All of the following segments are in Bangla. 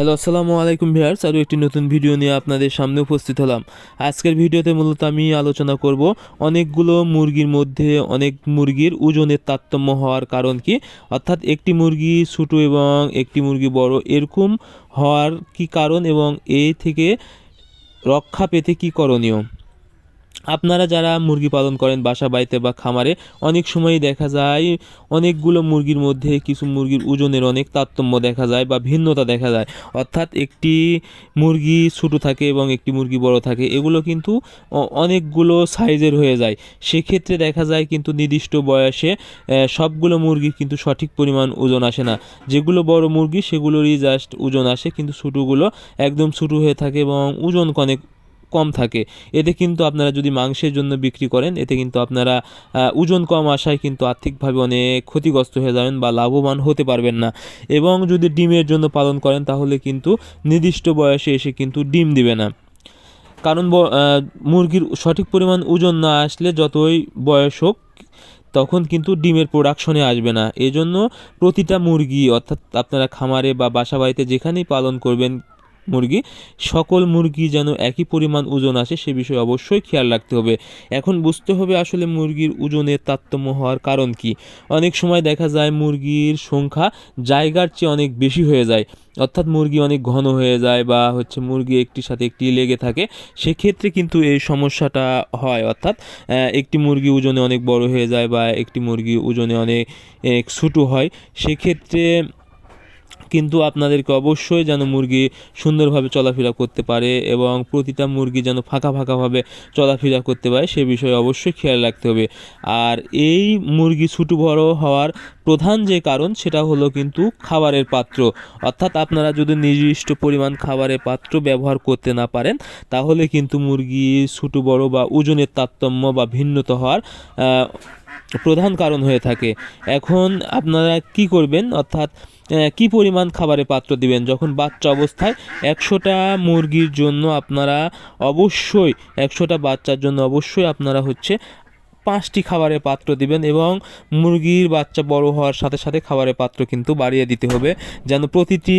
হ্যালো আসসালামু আলাইকুম ভিয়ার্স আরও একটি নতুন ভিডিও নিয়ে আপনাদের সামনে উপস্থিত হলাম। আজকের ভিডিওতে মূলত আমি আলোচনা করব অনেকগুলো মুরগির মধ্যে অনেক মুরগির ওজনের তারতম্য হওয়ার কারণ কি, অর্থাৎ একটি মুরগি ছোটো এবং একটি মুরগি বড় এরকম হওয়ার কি কারণ এবং এ থেকে রক্ষা পেতে কি করণীয়। আপনারা যারা মুরগি পালন করেন বাসা বাড়িতে বা খামারে, অনেক সময়ই দেখা যায় অনেকগুলো মুরগির মধ্যে কিছু মুরগির ওজনের অনেক তারতম্য দেখা যায় বা ভিন্নতা দেখা যায়। অর্থাৎ একটি মুরগি ছোটো থাকে এবং একটি মুরগি বড় থাকে, এগুলো কিন্তু অনেকগুলো সাইজের হয়ে যায়। সেক্ষেত্রে দেখা যায় কিন্তু নির্দিষ্ট বয়সে সবগুলো মুরগির কিন্তু সঠিক পরিমাণ ওজন আসে না। যেগুলো বড় মুরগি, সেগুলোরই জাস্ট ওজন আসে, কিন্তু ছোটোগুলো একদম ছোটো হয়ে থাকে এবং ওজন অনেক কম থাকে। এতে কিন্তু আপনারা যদি মাংসের জন্য বিক্রি করেন, এতে কিন্তু আপনারা ওজন কম আসায় কিন্তু আর্থিকভাবে অনেক ক্ষতিগ্রস্ত হয়ে যাবেন বা লাভবান হতে পারবেন না। এবং যদি ডিমের জন্য পালন করেন, তাহলে কিন্তু নির্দিষ্ট বয়সে এসে কিন্তু ডিম দিবে না। কারণ মুরগির সঠিক পরিমাণ ওজন না আসলে যতই বয়স হোক, তখন কিন্তু ডিমের প্রোডাকশনে আসবে না। এজন্য প্রতিটা মুরগি, অর্থাৎ আপনারা খামারে বা বাসা বাড়িতে যেখানেই পালন করবেন মুরগি। সকল মুরগি যেন একই পরিমাণ ওজন আসে, সে বিষয়ে অবশ্যই খেয়াল রাখতে হবে। এখন বুঝতে হবে আসলে মুরগির ওজনের তারতম্য হওয়ার কারণ কি। অনেক সময় দেখা যায় মুরগির সংখ্যা জায়গার চেয়ে অনেক বেশি হয়ে যায়। অর্থাৎ মুরগি অনেক ঘন হয়ে যায় বা হচ্ছে মুরগি একটির সাথে একটি লেগে থাকে, সেক্ষেত্রে কিন্তু এই সমস্যাটা হয়। অর্থাৎ একটি মুরগি ওজনে অনেক বড় হয়ে যায় বা একটি মুরগি ওজনে অনেক ছোটো হয়, সেক্ষেত্রে কিন্তু আপনাদেরকে অবশ্যই যেন মুরগি সুন্দরভাবে চলাফেরা করতে পারে এবং প্রতিটা মুরগি যেন ফাঁকা ফাঁকাভাবে চলাফেরা করতে পারে, সে বিষয়ে অবশ্যই খেয়াল রাখতে হবে। আর এই মুরগি ছোটো বড় হওয়ার প্রধান যে কারণ, সেটা হলো কিন্তু খাবারের পাত্র। অর্থাৎ আপনারা যদি নির্দিষ্ট পরিমাণ খাবারের পাত্র ব্যবহার করতে না পারেন, তাহলে কিন্তু মুরগি ছোটো বড় বা ওজনের তারতম্য বা ভিন্নতা হওয়ার প্রধান কারণ হয়ে থাকে। এখন আপনারা কি করবেন? অর্থাৎ কি পরিমাণ খাবারের পাত্র দিবেন? যখন বাচ্চা অবস্থায় একশোটা মুরগির জন্য আপনারা অবশ্যই, একশোটা বাচ্চার জন্য অবশ্যই আপনারা হচ্ছে পাঁচটি খাবারের পাত্র দিবেন এবং মুরগির বাচ্চা বড় হওয়ার সাথে সাথে খাবারের পাত্র কিন্তু বাড়িয়ে দিতে হবে। যেন প্রতিটি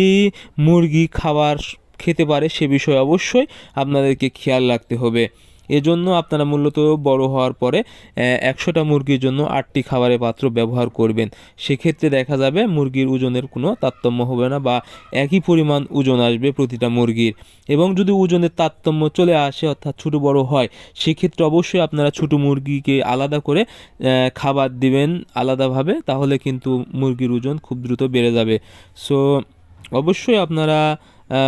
মুরগি খাবার খেতে পারে সে বিষয়ে অবশ্যই আপনাদেরকে খেয়াল রাখতে হবে। এজন্য আপনারা মূলত বড় হওয়ার পরে একশোটা মুরগির জন্য আটটি খাবারের পাত্র ব্যবহার করবেন। সেক্ষেত্রে দেখা যাবে মুরগির ওজনের কোনো তারতম্য হবে না বা একই পরিমাণ ওজন আসবে প্রতিটা মুরগির। এবং যদি ওজনের তারতম্য চলে আসে, অর্থাৎ ছোটো বড় হয়, সেক্ষেত্রে অবশ্যই আপনারা ছোটো মুরগিকে আলাদা করে খাবার দিবেন আলাদাভাবে, তাহলে কিন্তু মুরগির ওজন খুব দ্রুত বেড়ে যাবে। সো, অবশ্যই আপনারা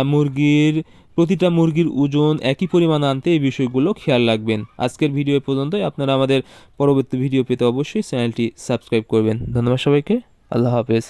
মুরগির প্রতিটা মুরগির ওজন একই পরিমাণ আনতে এই বিষয়গুলো খেয়াল রাখবেন। আজকের ভিডিও পর্যন্তই। আপনারা আমাদের পরবর্তী ভিডিও পেতে অবশ্যই চ্যানেলটি সাবস্ক্রাইব করবেন। ধন্যবাদ সবাইকে। আল্লাহ হাফেজ।